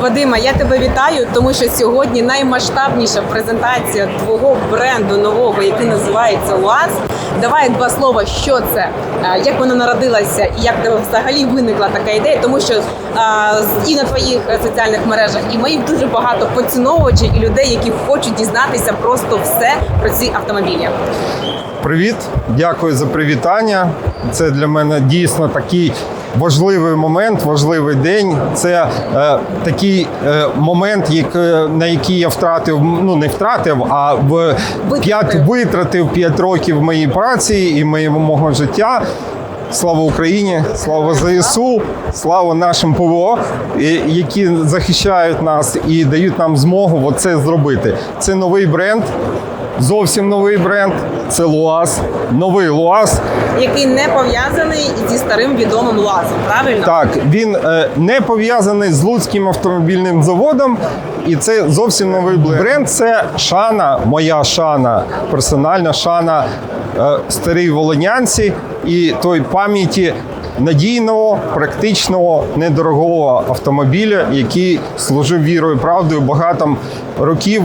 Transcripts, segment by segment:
Вадима, я тебе вітаю, тому що сьогодні наймасштабніша презентація твого бренду нового, який називається УАЗ. Давай два слова, що це, е, як воно народилося, і як тебе взагалі виникла така ідея, тому що е, і на твоїх соціальних мережах, і моїх дуже багато поціновувачів і людей, які хочуть дізнатися просто все про ці автомобілі. Привіт, дякую за привітання. Це для мене дійсно такий важливий момент, важливий день. Це е, такий е, момент, як, е, на який я втратив, ну не втратив, а в п'ять витратив 5 років моєї праці і моєму мого життя. Слава Україні, слава ЗСУ, слава нашим ПВО, які захищають нас і дають нам змогу це зробити. Це новий бренд, зовсім новий бренд. Це Луаз, новий Луаз. Який не пов'язаний зі старим відомим лазом, правильно? Так, він е, не пов'язаний з Луцьким автомобільним заводом, і це зовсім новий бренд. Бренд це шана, моя шана, персональна шана е, старій волонянці і той пам'яті надійного, практичного, недорогого автомобіля, який служив вірою і правдою багато років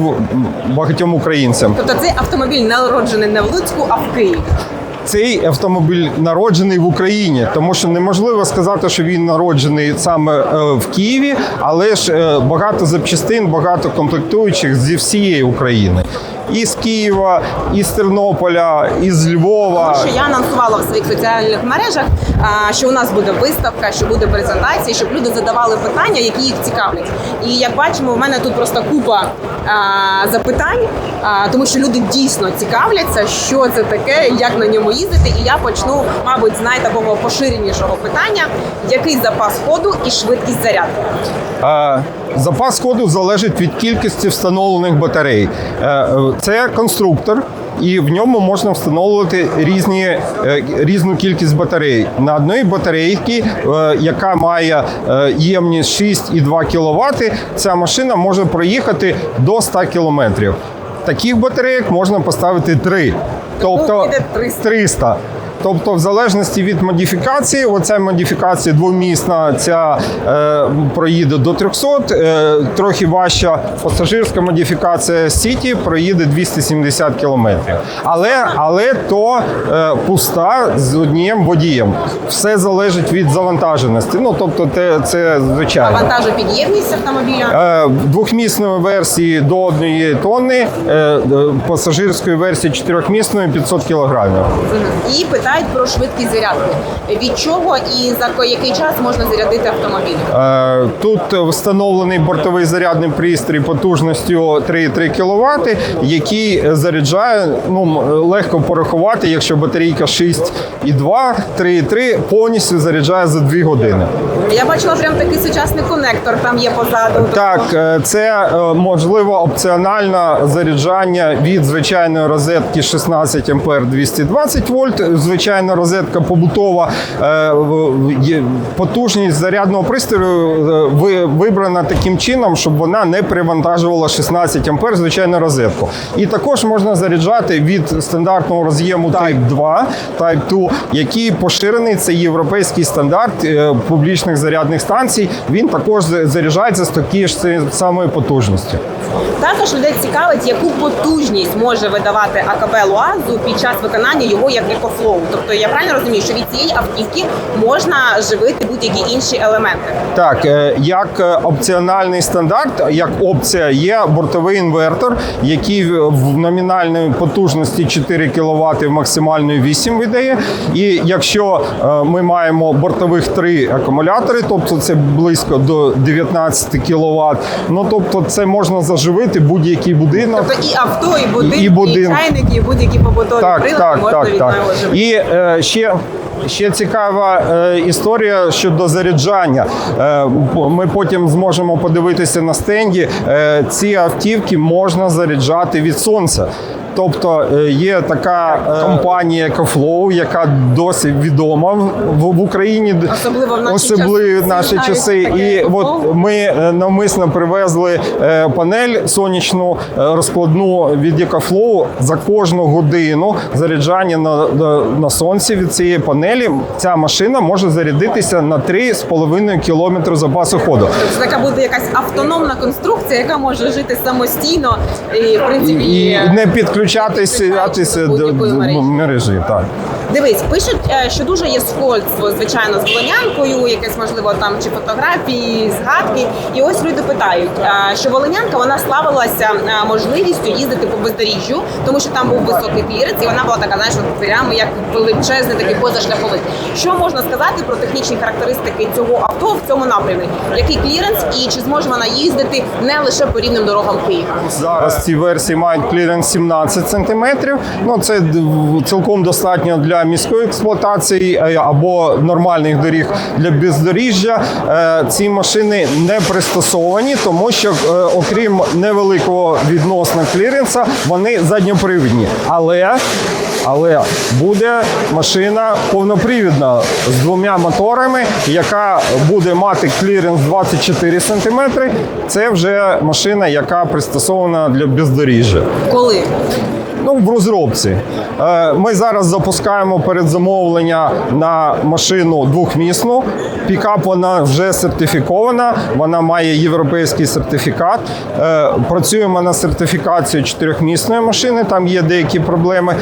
багатьом українцям. Тобто цей автомобіль народжений не в Луцьку, а в Києві. Цей автомобіль народжений в Україні, тому що неможливо сказати, що він народжений саме е, в Києві, але ж е, багато запчастин, багато комплектуючих зі всієї України. І з Києва, із Тернополя, із Львова. Львова. що я анонсувала в своїх соціальних мережах, що у нас буде виставка, що буде презентація, щоб люди задавали питання, які їх цікавлять. І як бачимо, у мене тут просто купа запитань, тому що люди дійсно цікавляться, що це таке, як на ньому їздити. І я почну, мабуть, з найтакого поширенішого питання: який запас ходу і швидкість зарядки. Е, Запас ходу залежить від кількості встановлених батарей. Е, Це конструктор. І в ньому можна встановлювати різні, е, різну кількість батарей. На одній батарейці, е, яка має ємність 6,2 кВт, ця машина може проїхати до 100 км. Таких батарейок можна поставити три. Тобто 300. 300. Тобто, в залежності від модифікації, оця модифікація двомісна, ця е, проїде до 300, е, трохи важча пасажирська модифікація Сіті проїде 270 кілометрів. Але, але то е, пуста з одним водієм. Все залежить від завантаженості. Ну, тобто, те, це звичайно. Вантажопідємність автомобіля. Е, двохмісної версії до однієї тонни, е, е, пасажирської версії чотирьохмісної 500 кілограмів. І питають про швидкість зарядки. Від чого і за який час можна зарядити автомобіль? Е, Тут встановлений бортовий зарядний пристрій потужністю 3,3 кВт, який заряджає, ну легко порахувати, якщо батарейка 6,2, 3,3 повністю заряджає за 2 години. Я бачила прям такий сучасний конектор, там є позаду. Так, е, це е, можливо опціональне заряджання від звичайної розетки 16 А 220 вольт. Звичайна розетка побутова. Е, Потужність зарядного пристрою вибрана таким чином, щоб вона не перевантажувала 16 А звичайну розетку. І також можна заряджати від стандартного роз'єму Type 2, Type 2, який поширений. Це європейський стандарт е, публічних зарядних станцій. Він також заряджається з такої ж самої потужності. Також людей цікавить, яку потужність може видавати АКБ Луазу під час виконання його як екофлоу. Тобто я правильно розумію, що від цієї автівки можна живити будь-які інші елементи. Так, е, як е, опціональний стандарт, як опція є бортовий інвертор, який в номінальній потужності 4 кВт, в максимальної 8 видає. І якщо е, ми маємо бортових 3 акумулятори, тобто це близько до 19 кВт, ну тобто це можна заживити будь-який будинок. Тобто і авто, і будинки, І- і, і будинки. чайники, і будь-які побутові Так, прилади так, можна так, від так. нього живити. І е, ще. Ще цікава е, історія щодо заряджання. Е, ми потім зможемо подивитися на стенді. Е, ці автівки можна заряджати від сонця. Тобто е, є така е, компанія EcoFlow, яка досить відома в, Україні, Особливо в наші особливо часи. наші часи. І от ми е, навмисно привезли панель сонячну розкладну від EcoFlow за кожну годину заряджання на, на, сонці від цієї панелі. Ця машина може зарядитися на 3,5 км запасу ходу. Тобто це така буде якась автономна конструкція, яка може жити самостійно і в принципі І не підключатися до мережі. Так. Дивись, пишуть, е, що дуже є сходство, звичайно, з Волинянкою, якесь можливо там чи фотографії, згадки. І ось люди питають, е, що Волинянка вона славилася е, можливістю їздити по бездоріжжю, тому що там був високий клірець, і вона була така, знаєш, прямо як величезний такий позашляховик. Що можна сказати про технічні характеристики цього авто в цьому напрямі? Який кліренс і чи зможе вона їздити не лише по рівним дорогам Києва? Зараз ці версії мають кліренс 17 см. Ну це цілком достатньо для міської експлуатації е, або нормальних доріг для бездоріжжя. Е, Ці машини не пристосовані, тому що е, окрім невеликого відносно кліренса, вони задньопривідні. Але але буде машина повнопривідна з двома моторами, яка буде мати кліренс 24 см. Це вже машина, яка пристосована для бездоріжжя. Коли? Ну, в розробці. Е, Ми зараз запускаємо передзамовлення на машину двохмісну. Пікап вона вже сертифікована, вона має європейський сертифікат. Е, Працюємо на сертифікацію чотирьохмісної машини, там є деякі проблеми.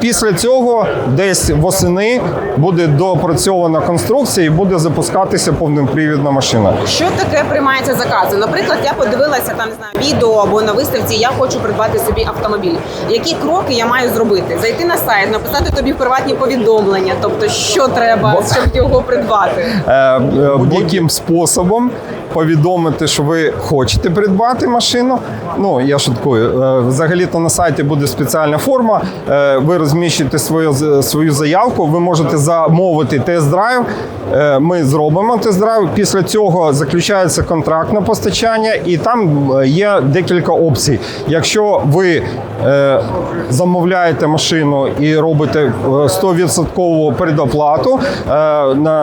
Після цього десь восени буде допрацьована конструкція і буде запускатися повнопривідна машина. Що таке приймається закази? Наприклад, я подивилася там не знаю відео або на виставці. Я хочу придбати собі автомобіль. Які кроки я маю зробити? Зайти на сайт, написати тобі приватні повідомлення. Тобто, що треба, щоб його придбати? Е, е, будь-яким способом повідомити, що ви хочете придбати машину. Ну я шуткую. Е, Взагалі-то на сайті буде спеціальна форма. Е, Ви розміщуєте свою свою заявку. Ви можете замовити тест-драйв. Е, Ми зробимо тест-драйв. Після цього заключається контракт на постачання, і там є декілька опцій. Якщо ви замовляєте машину і робите е, 100% предоплату, е,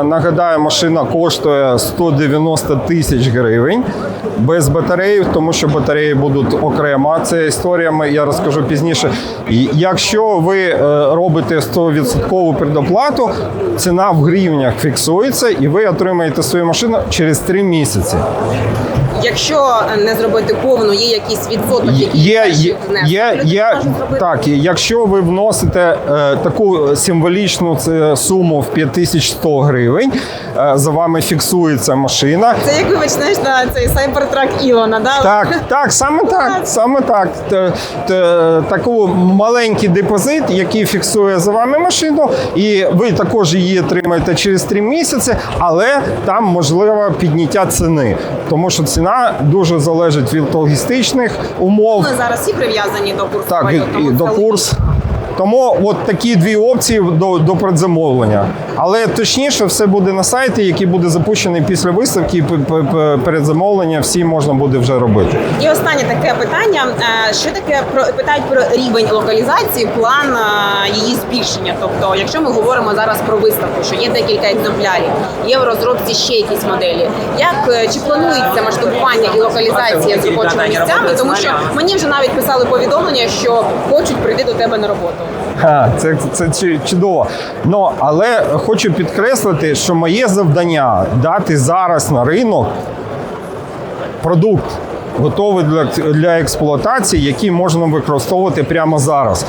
нагадаю, машина коштує 190 тисяч гривень без батареї, тому що батареї будуть окремо. Це історія, ми- я розкажу пізніше. Якщо ви е, робите 100% предоплату, ціна в гривнях фіксується, і ви отримаєте свою машину через 3 місяці. Якщо не зробити повну, є якийсь відсоток, який Є, є, є, є так, якщо ви вносите е, таку символічну суму в 5100 гривень, е, за вами фіксується машина. Це як вибач, знаєш, на цей сайбертрак Ілона, да? Так, так, саме так, саме так. Таку маленький депозит, який фіксує за вами машину, і ви також її отримаєте через 3 місяці, але там можливо підняття ціни, тому що ціна дуже залежить від логістичних умов. Ми зараз всі прив'язані до курсу. Так, і, і до це курс. Тому от такі дві опції до, до предзамовлення. Але точніше, все буде на сайті, який буде запущений після виставки. Передзамовлення всі можна буде вже робити. І останнє таке питання: Е, що таке про питають про рівень локалізації, план е, її збільшення? Тобто, якщо ми говоримо зараз про виставку, що є декілька екземплярів, є в розробці ще якісь моделі. Як е, чи планується масштабування і локалізація з робочими місцями? Тому що мені вже навіть писали повідомлення, що хочуть прийти до тебе на роботу. Ха, це, це це чудово. Ну, але хочу підкреслити, що моє завдання дати зараз на ринок продукт. Готовий для, для експлуатації, який можна використовувати прямо зараз.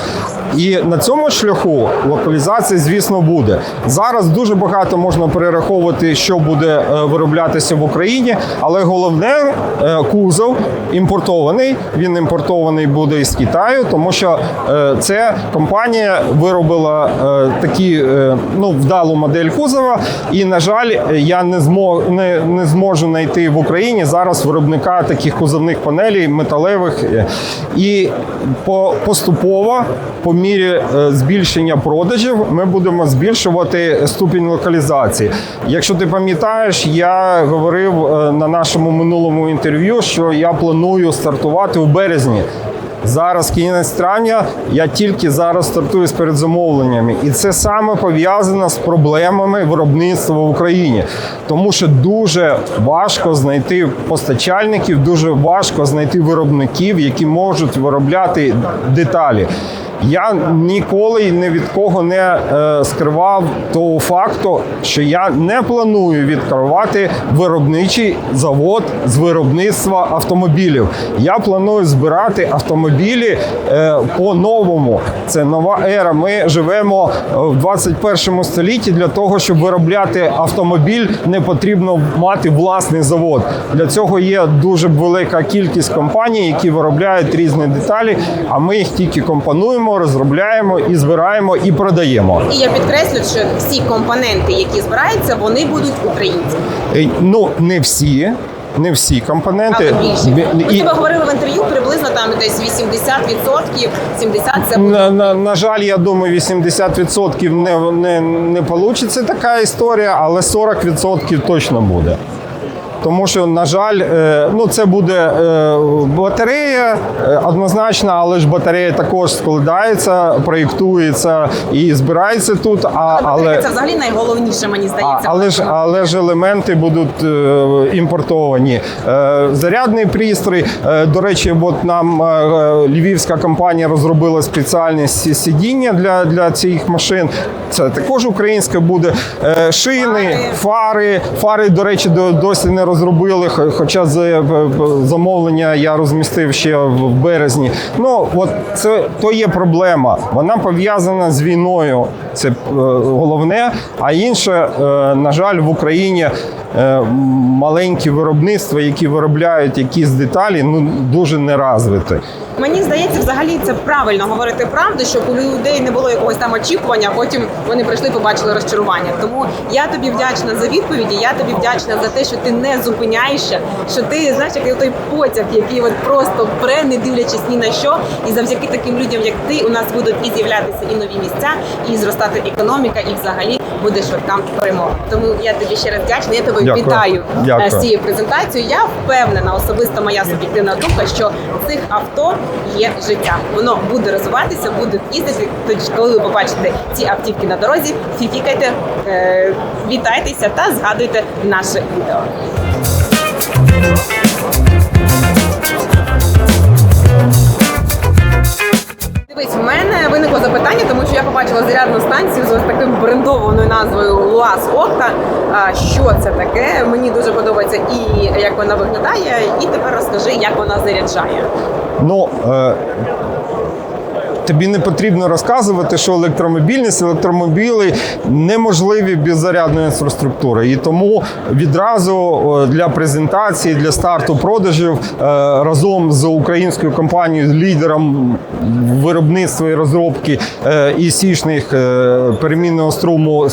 І на цьому шляху локалізація, звісно, буде. Зараз дуже багато можна перераховувати, що буде е, вироблятися в Україні, але головне е, кузов імпортований. Він імпортований буде із Китаю, тому що е, це компанія виробила такі ну, вдалу модель кузова. І, на жаль, я не, змо, не, не зможу знайти в Україні зараз виробника таких кузовних панелей металевих. І по, поступово, по мірі е, збільшення продажів, ми будемо збільшувати ступінь локалізації. Якщо ти пам'ятаєш, я говорив е, на нашому минулому інтерв'ю, що я планую стартувати в березні Зараз кінець травня. Я тільки зараз стартую з передзамовленнями, і це саме пов'язано з проблемами виробництва в Україні, тому що дуже важко знайти постачальників, дуже важко знайти виробників, які можуть виробляти деталі. Я ніколи ні від кого не е, скривав того факту, що я не планую відкривати виробничий завод з виробництва автомобілів. Я планую збирати автомобілі е, по-новому. Це нова ера. Ми живемо е, в 21 столітті. Для того, щоб виробляти автомобіль, не потрібно мати власний завод. Для цього є дуже велика кількість компаній, які виробляють різні деталі. А ми їх тільки компонуємо, розробляємо і збираємо і продаємо. І я підкреслю, що всі компоненти, які збираються, вони будуть українські. Е, Ну не всі, не всі компоненти. Ми і- тебе говорили в інтерв'ю, приблизно там десь 80%, 70% це буде. На, на, на жаль, я думаю, 80% не, не, не вийде така історія, але 40% точно буде. Тому що, на жаль, е, ну це буде е, батарея е, однозначно, але ж батарея також складається, проєктується і збирається тут. А, але Це взагалі найголовніше, мені здається. але ж але ж елементи будуть імпортовані. Зарядний пристрій. До речі, от нам львівська компанія розробила спеціальне сі- сидіння для, для цих машин. Це також українське буде. Е, шини, Фари. фари. До речі, досі не розробили. Хоча е, замовлення я розмістив ще в березні. Ну от це то є проблема. Вона пов'язана з війною. Це е, головне. А інше, на жаль, в Україні маленькі виробництва, які виробляють якісь деталі, ну дуже не розвиті. Мені здається, взагалі це правильно говорити правду, щоб у людей не було якогось там очікування, потім вони прийшли, побачили розчарування. Тому я тобі вдячна за відповіді. Я тобі вдячна за те, що ти не зупиняєшся, що ти знаєш, як той потяг, який от просто пре, не дивлячись ні на що. І завдяки таким людям, як ти, у нас будуть і з'являтися і нові місця, і зростати економіка, і взагалі буде швидка перемога. Тому я тобі ще раз вдячна. Я тебе Дякую. вітаю Дякую. е, з цією презентацією. Я впевнена, особисто моя суб'єктивна думка, що в цих авто є життя. Воно буде розвиватися, буде їздити. Тоді, коли ви побачите ці автівки на дорозі, фіфікайте, е, вітайтеся та згадуйте наше відео. Дивись, в мене виникло запитання, тому що я побачила зарядну станцію з ось таким брендованою назвою Луаз Окта. Що це таке? Мені дуже подобається і як вона виглядає. І тепер розкажи, як вона заряджає. Ну, е, тобі не потрібно розказувати, що електромобільність, електромобілі неможливі без зарядної інфраструктури. І тому відразу для презентації, для старту продажів е, разом з українською компанією, лідером виробництва і розробки е, і сішних е, перемінного струму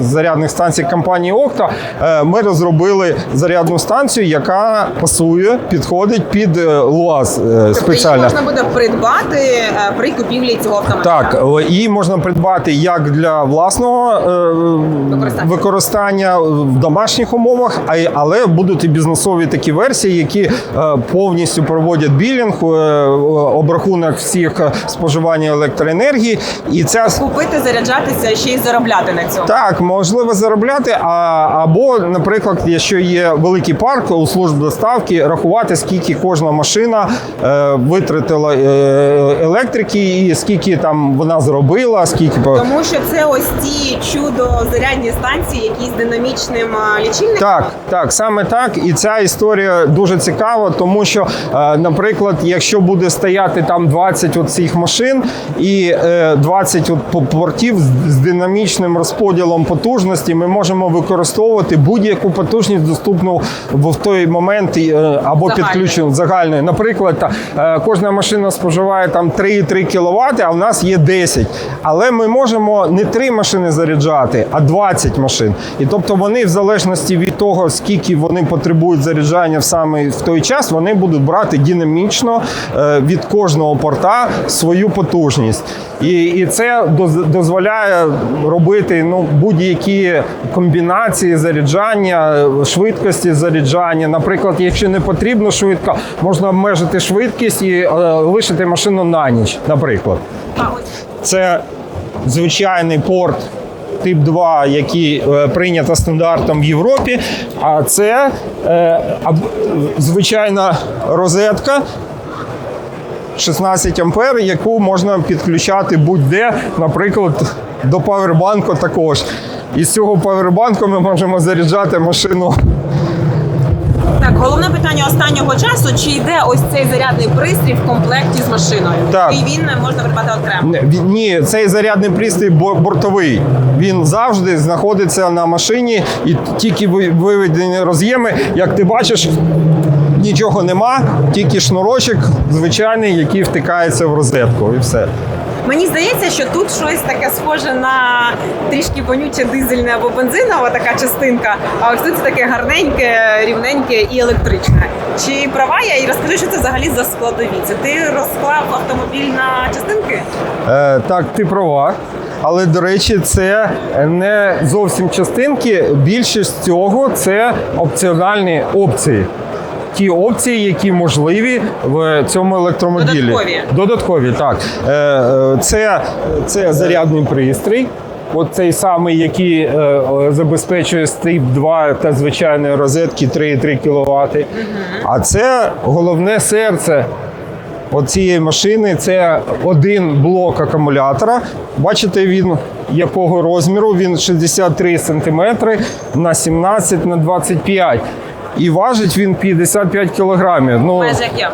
зарядних станцій компанії Окта, ми розробили зарядну станцію, яка пасує, підходить під ЛУАЗ е, Тобто її спеціально. можна буде придбати е, при купівлі цього автомобіля. Так, її можна придбати як для власного е, Використання. використання в домашніх умовах, а але будуть і бізнесові такі версії, які е, повністю проводять білінг, е, обрахунок всіх е, споживання електроенергії. І ця Купити, заряджатися ще й заробляти на цьому. так, можливо заробляти, а, або, наприклад, якщо є великий парк у служб доставки, рахувати, скільки кожна машина е, витратила е, електрики, і скільки там вона зробила, скільки Тому що це ось ті чудо зарядні станції, які з динамічним лічильником. Так, так, саме так. І ця історія дуже цікава, тому що, е, наприклад, якщо буде стояти там 20 от цих машин і е, 20 от по- портів з- динамічним розподілом потужності, ми можемо використовувати будь-яку потужність доступну в той момент е, або підключену загальної. Наприклад, е, кожна машина споживає там 3,3 кВт, а в нас є 10. Але ми можемо не 3 машини заряджати, а 20 машин. І тобто вони, в залежності від того, скільки вони потребують заряджання в саме в той час, вони будуть брати динамічно е, від кожного порта свою потужність. І, і це дозволяє робити ну, будь-які комбінації заряджання, швидкості заряджання. Наприклад, якщо не потрібно швидко, можна обмежити швидкість і е, лишити машину на ніч, наприклад. Це звичайний порт тип 2, який е, прийнято стандартом в Європі. А це е, звичайна розетка. 16 ампер, яку можна підключати будь-де, наприклад, до павербанку також. І з цього павербанку ми можемо заряджати машину. так, головне питання останнього часу: чи йде ось цей зарядний пристрій в комплекті з машиною? Так. І він можна придбати окремо. Він- Ні, цей зарядний пристрій бортовий. Він завжди знаходиться на машині і тільки виведені роз'єми. Як ти бачиш, нічого нема, тільки шнурочок звичайний, який втикається в розетку, і все. Мені здається, що тут щось таке схоже на трішки вонюче дизельне або бензинова така частинка, а ось тут таке гарненьке, рівненьке і електричне. Чи права я і розкажи, що це взагалі за складові? Це ти розклав автомобіль на частинки? Е, так, ти права. Але, до речі, це не зовсім частинки. Більшість цього це опціональні опції. Ті опції, які можливі в цьому електромобілі. Додаткові. Додаткові, так. Е, е, Це, це зарядний пристрій. От цей самий, який е, забезпечує стип 2 та звичайної розетки 3,3 кВт. А це головне серце оцієї машини це один блок акумулятора. Бачите, він якого розміру? Він 63 см на 17 на 25 і важить він 55 кілограмів. Ну, Майже як я.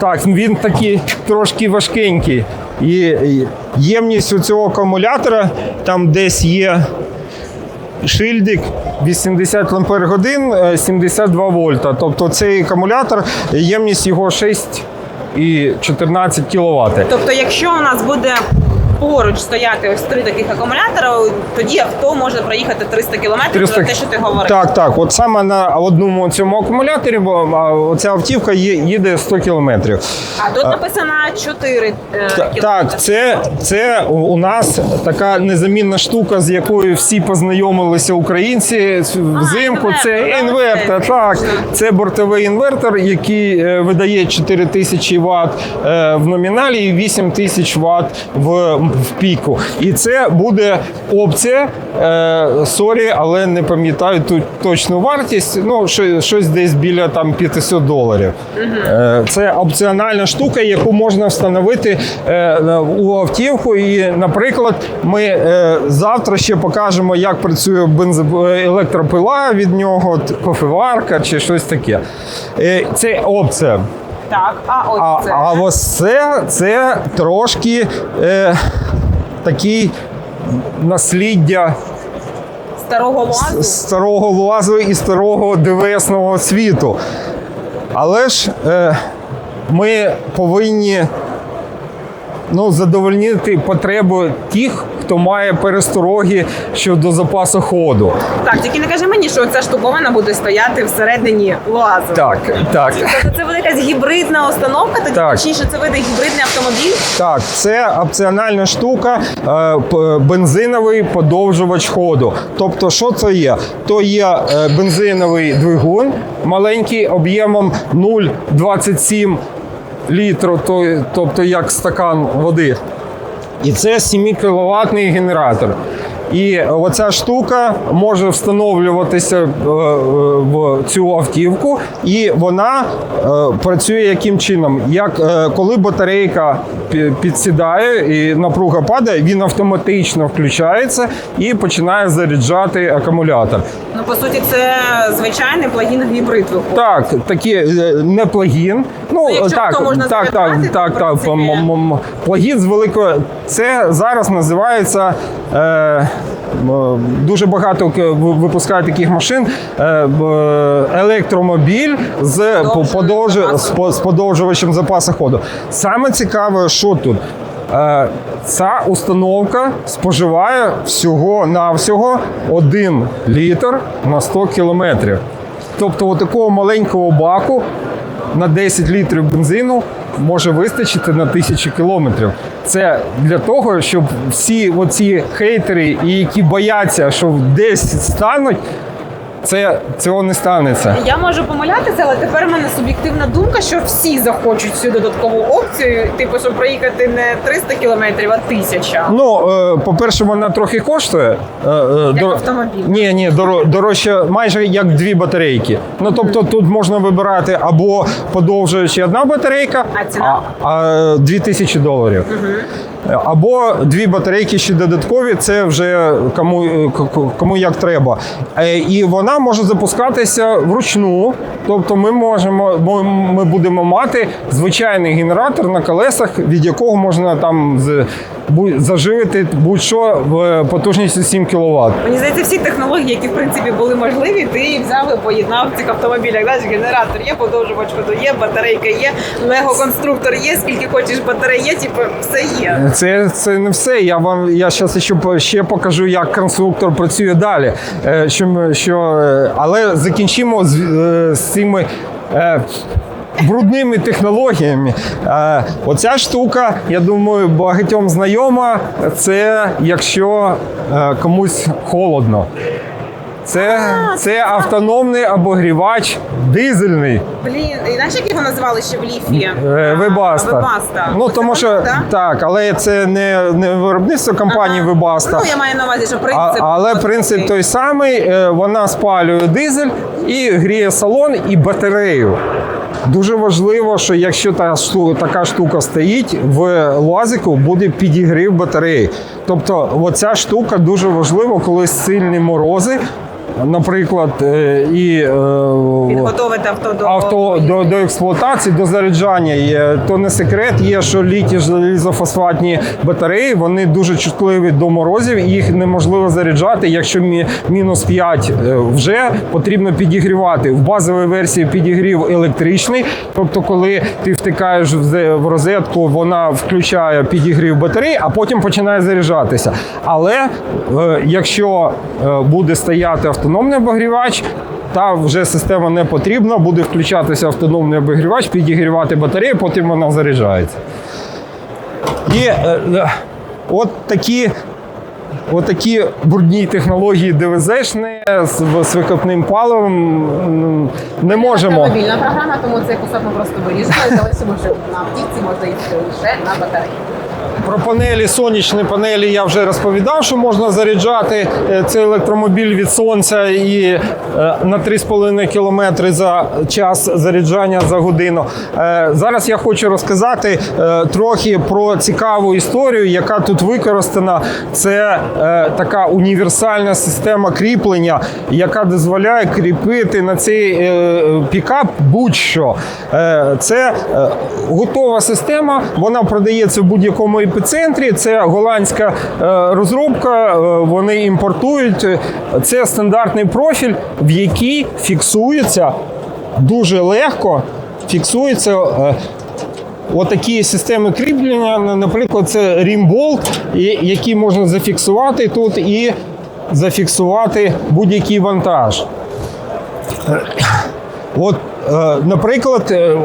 так, він такий трошки важкенький. І ємність у цього акумулятора там десь є шильдик 80 ампер годин, е, 72 вольта. Тобто цей акумулятор, ємність його 6 і 14 кВт. Тобто, якщо у нас буде поруч стояти ось три таких акумулятора, тоді авто може проїхати 300 кілометрів. 300 Це те, що ти говорив. Так, так. От саме на одному цьому акумуляторі, бо ця автівка їде 100 кілометрів. А тут написано 4 е, кілометри. Так, це, це у- нас така незамінна штука, з якою всі познайомилися українці взимку. Це інвертор. Так, це бортовий інвертор, який е, видає 4000 Вт е, в номіналі і 8000 Вт в, в піку. І це буде опція. Е, сорі, але не пам'ятаю тут точну вартість. Ну, що- щось десь біля там 500 доларів. Е, Це опціональна штука, яку можна встановити е, у автівку. І, наприклад, ми завтра ще покажемо, як працює е, електропила від нього, кофеварка чи щось таке. Це опція. Так, а ось А, це. а ось це, це трошки е, такий насліддя старого луазу. старого луазу і старого ДВСного світу. Але ж е, ми повинні ну, задовольнити потребу тих, хто має перестороги щодо запасу ходу. Так, тільки не кажи мені, що ця штуковина буде стояти всередині луазу. Так, так. Тобто це буде якась гібридна установка, тоді Так. точніше це буде гібридний автомобіль. Так, це опціональна штука, е, бензиновий подовжувач ходу. Тобто, що це є? То є е, бензиновий двигун, маленький об'ємом 0,27 літру, то- тобто як стакан води. І це 7 кВт генератор. І оця штука може встановлюватися е, в цю автівку, і вона е, працює яким чином? Як е, коли батарейка підсідає і напруга падає, він автоматично включається і починає заряджати акумулятор. Ну по суті, це звичайний плагін гібрид виходить. Так, такі не плагін. Ну якщо так, можна так, так, так, так. Плагін з великою. Це зараз називається. Е, Дуже багато к- ви- випускають таких машин. Е, електромобіль з Подовжувачем подовжу, з подовжувачем запасу ходу. Саме цікаве, що тут. Е, Ця установка споживає всього навсього 1 літр на 100 кілометрів. Тобто, такого маленького баку на 10 літрів бензину може вистачити на тисячі кілометрів. Це для того, щоб всі оці хейтери, які бояться, що десь стануть, це цього не станеться. Я можу помилятися, але тепер в мене суб'єктивна думка, що всі захочуть цю додаткову опцію, типу, щоб проїхати не 300 кілометрів, а 1000. Ну, е, по-перше, вона трохи коштує. Е, е, Як дор- автомобіль. Ні, ні, доро- дорожче, майже як дві батарейки. Ну тобто тут можна вибирати або подовжуючи одна батарейка, А ціна? а, а 2000 доларів. Або дві батарейки ще додаткові, це вже кому, кому як треба. Е, І вона може запускатися вручну. Тобто ми можемо, ми- будемо мати звичайний генератор на колесах, від якого можна там з- заживити будь-що в потужністю 7 кВт. Мені здається, всі технології, які в принципі були можливі, ти взяв і поєднав в цих автомобілях. Знаєш, генератор є, подовжувач ходу є, батарейка є, лего-конструктор є, скільки хочеш батарей є, типу, все є. Це, це не все. Я вам я зараз ще, ще покажу, як конструктор працює далі. Е, Що, що, е, але закінчимо з, е, з цими. Брудними технологіями. Оця штука, я думаю, багатьом знайома. Це якщо е, комусь холодно. Це, це автономний обогрівач дизельний. Блін, іначе як його називали ще в ліфі? Е, Вебаста. Вебаста. Ну тому що так, але це не, не виробництво компанії Ага. Вебаста. Ну, я маю на увазі, що А, але от принцип такий. той самий. Е, Вона спалює дизель і гріє салон і батарею. Дуже важливо, що якщо та така штука стоїть, в лазику буде підігрів батареї. Тобто, оця штука дуже важлива, коли сильні морози. Наприклад, е, і е, Підготовити авто до авто до, до експлуатації, до заряджання. Є, то не секрет, є, що літі залізофосфатні батареї вони дуже чутливі до морозів, і їх неможливо заряджати. Якщо мінус 5 е, вже потрібно підігрівати. В базовій версії підігрів електричний. Тобто, коли ти втикаєш в розетку, вона включає підігрів батареї, а потім починає заряджатися. Але якщо буде стояти автономний обогрівач, та вже система не потрібна, буде включатися автономний обігрівач, підігрівати батарею, потім вона заряджається. І е, е, от такі. Отакі брудні технології ДВЗшні з, з викопним паливом не можемо. Автомобільна програма, тому цей кусок ми просто вирізали, залишимо, що на автівці можна їхати лише на батареї. Про панелі, сонячні панелі я вже розповідав, що можна заряджати е, цей електромобіль від сонця і е, на 3,5 км за час заряджання за годину. Е, Зараз я хочу розказати трохи про цікаву історію, яка тут використана. Це така універсальна система кріплення, яка дозволяє кріпити на цей пікап будь-що. Це готова система, вона продається в будь-якому епіцентрі. Це голландська е, розробка, е, вони імпортують. Це стандартний профіль, в який фіксується дуже легко. Фіксується. е, Отакі системи кріплення, наприклад, це рімболт, який можна зафіксувати тут і зафіксувати будь-який вантаж. От, е, наприклад, е,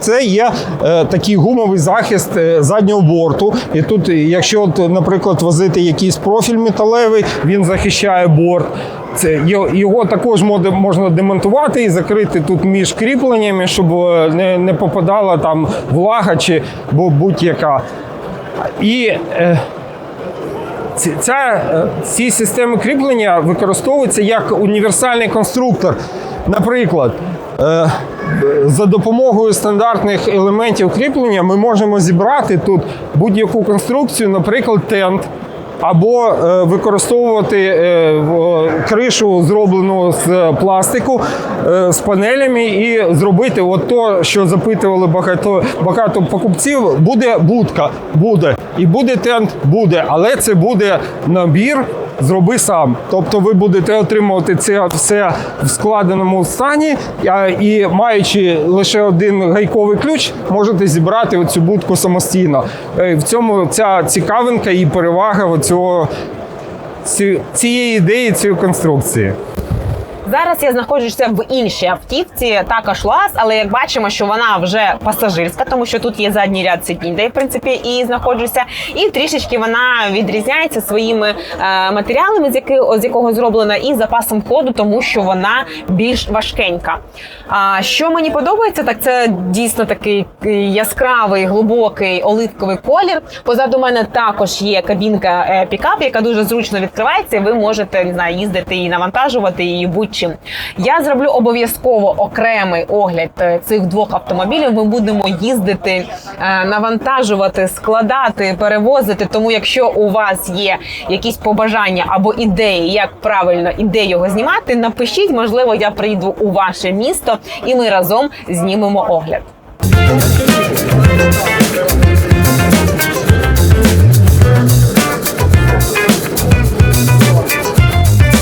це є е, такий гумовий захист заднього борту. І тут, якщо, от, наприклад, возити якийсь профіль металевий, він захищає борт. Це його, також можна демонтувати і закрити тут між кріпленнями, щоб не, не попадала там влага чи будь-яка. І е, Ця, ці системи кріплення використовуються як універсальний конструктор. Наприклад, за допомогою стандартних елементів кріплення ми можемо зібрати тут будь-яку конструкцію, наприклад, тент. Або е, використовувати е, кришу, зроблену з пластику, е, з панелями, і зробити от то, що запитували багато, багато покупців, буде будка, буде. І буде тент, буде, але це буде набір. Зроби сам. Тобто ви будете отримувати це все в складеному стані, і маючи лише один гайковий ключ, можете зібрати цю будку самостійно. Е, В цьому ця цікавинка і перевага цього, цієї ідеї, цієї конструкції. Зараз я знаходжуся в іншій автівці, також ЛАЗ, але як бачимо, що вона вже пасажирська, тому що тут є задній ряд сидінь, де в принципі і знаходжуся. І трішечки вона відрізняється своїми е, матеріалами, з яких з якого зроблена, і запасом ходу, тому що вона більш важкенька. А що мені подобається, так це дійсно такий е, яскравий, глибокий оливковий колір. Позаду мене також є кабінка е, пікап, яка дуже зручно відкривається. Ви можете не знаю, їздити і навантажувати її будь-чим. Я зроблю обов'язково окремий огляд е, цих двох автомобілів. Ми будемо їздити, е, навантажувати, складати, перевозити. Тому, якщо у вас є якісь побажання або ідеї, як правильно і де його знімати, напишіть. Можливо, я прийду у ваше місто, і ми разом знімемо огляд.